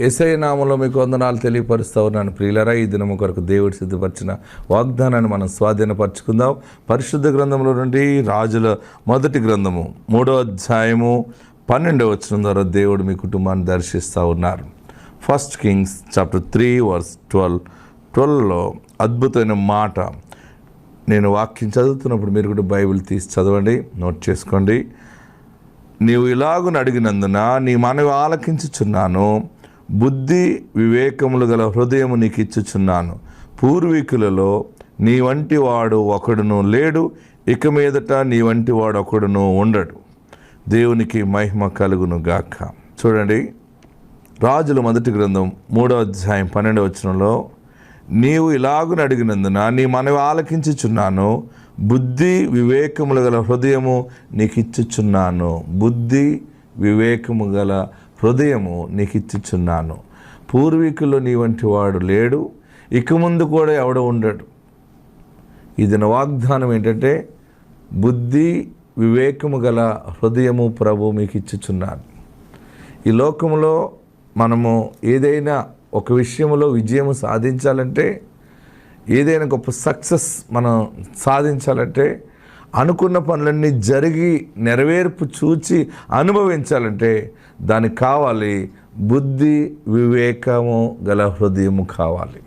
SI నామంలో మీకు వందనాలు తెలియపరుస్తూ ఉన్నాను ప్రియులరా ఈ దినము కొరకు దేవుడు సిద్ధపరిచిన వాగ్దానాన్ని మనం స్వాధీనపరచుకుందాం. పరిశుద్ధ గ్రంథంలో నుండి రాజుల మొదటి గ్రంథము మూడో అధ్యాయము పన్నెండవ వచ్చిన ద్వారా దేవుడు మీ కుటుంబాన్ని దర్శిస్తూ ఉన్నారు. First Kings chapter three verse twelve ట్వెల్వ్లో అద్భుతమైన మాట. నేను వాక్యం చదువుతున్నప్పుడు మీరు కూడా బైబిల్ తీసి చదవండి నోట్ చేసుకోండి. నీవు ఇలాగున అడిగినందున నీ మనవి ఆలకించుచున్నాను. బుద్ధి వివేకములు గల హృదయము నీకు ఇచ్చుచున్నాను పూర్వీకులలో నీ వంటి వాడు ఒకడును లేడు ఇక మీదట నీ వంటి వాడు ఒకడును ఉండడు. దేవునికి మహిమ కలుగును గాక. చూడండి రాజుల మొదటి గ్రంథం మూడో అధ్యాయం పన్నెండవ వచనంలో నీవు ఇలాగున అడిగినందున నీ మనవి ఆలకించుచున్నాను బుద్ధి వివేకములు గల హృదయము నీకు ఇచ్చుచున్నాను బుద్ధి వివేకము గల హృదయము నీకు ఇచ్చిచున్నాను పూర్వీకులు నీ వంటి వాడు లేడు ఇక ముందు కూడా ఎవడు ఉండడు. ఇది వాగ్దానం ఏంటంటే బుద్ధి వివేకము గల హృదయము ప్రభు మీకు ఇచ్చుచున్నాను ఈ లోకంలో మనము ఏదైనా ఒక విషయంలో విజయం సాధించాలంటే ఏదైనా గొప్ప సక్సెస్ మనం సాధించాలంటే అనుకున్న పనులన్నీ జరిగి నెరవేర్పు చూచి అనుభవించాలంటే దానికి కావాలి బుద్ధి వివేకము గల హృదయము కావాలి.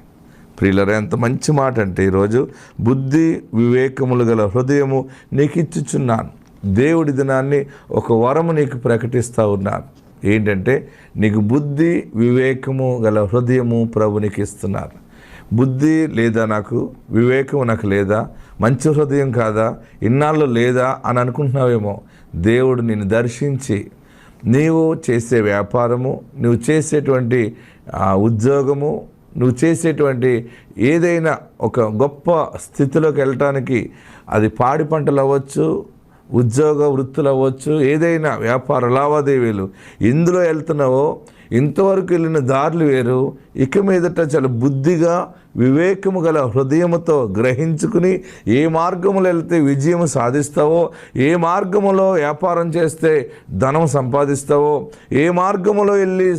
ప్రియులరా ఎంత మంచి మాట అంటే ఈరోజు బుద్ధి వివేకములు గల హృదయము నీకు ఇచ్చుచున్నాను. దేవుడి దినాన్ని ఒక వరము నీకు ప్రకటిస్తూ ఉన్నాను. ఏంటంటే నీకు బుద్ధి వివేకము గల హృదయము ప్రభు ఇస్తున్నారు బుద్ధి లేదా నాకు వివేకము నాకు లేదా మంచి హృదయం కాదా ఇన్నాళ్ళు లేదా అని అనుకుంటున్నావేమో దేవుడు నిన్ను దర్శించి నీవు చేసే వ్యాపారము నువ్వు చేసేటువంటి ఉద్యోగము నువ్వు చేసేటువంటి ఏదైనా ఒక గొప్ప స్థితిలోకి వెళ్ళటానికి అది పాడి పంటలు అవ్వచ్చు ఉద్యోగ వృత్తులు అవ్వచ్చు ఏదైనా వ్యాపార లావాదేవీలు ఇందులో వెళ్తున్నావో ఇంతవరకు వెళ్ళిన దారులు వేరు. ఇక మీదట చాలా బుద్ధిగా వివేకము గల హృదయముతో గ్రహించుకుని ఏ మార్గములో వెళ్తే విజయం సాధిస్తావో ఏ మార్గములో వ్యాపారం చేస్తే ధనం సంపాదిస్తావో ఏ మార్గములో వెళ్ళి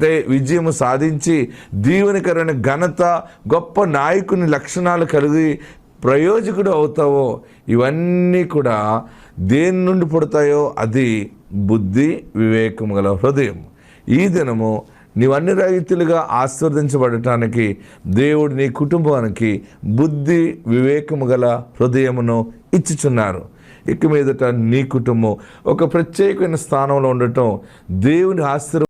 తే విజయం సాధించి దీవెనకరమైన ఘనత గొప్ప నాయకుని లక్షణాలు కలిగి ప్రయోజకుడు అవుతావో ఇవన్నీ కూడా దేని నుండి పుడతాయో అది బుద్ధి వివేకం గల హృదయం. ఈ దినము నీవన్ని రైతులుగా ఆశీర్వదించబడటానికి దేవుడు నీ కుటుంబానికి బుద్ధి వివేకము గల హృదయమును ఇచ్చుచున్నారు. ఇక మీదట నీ కుటుంబం ఒక ప్రత్యేకమైన స్థానంలో ఉండటం దేవుని ఆశీర్వ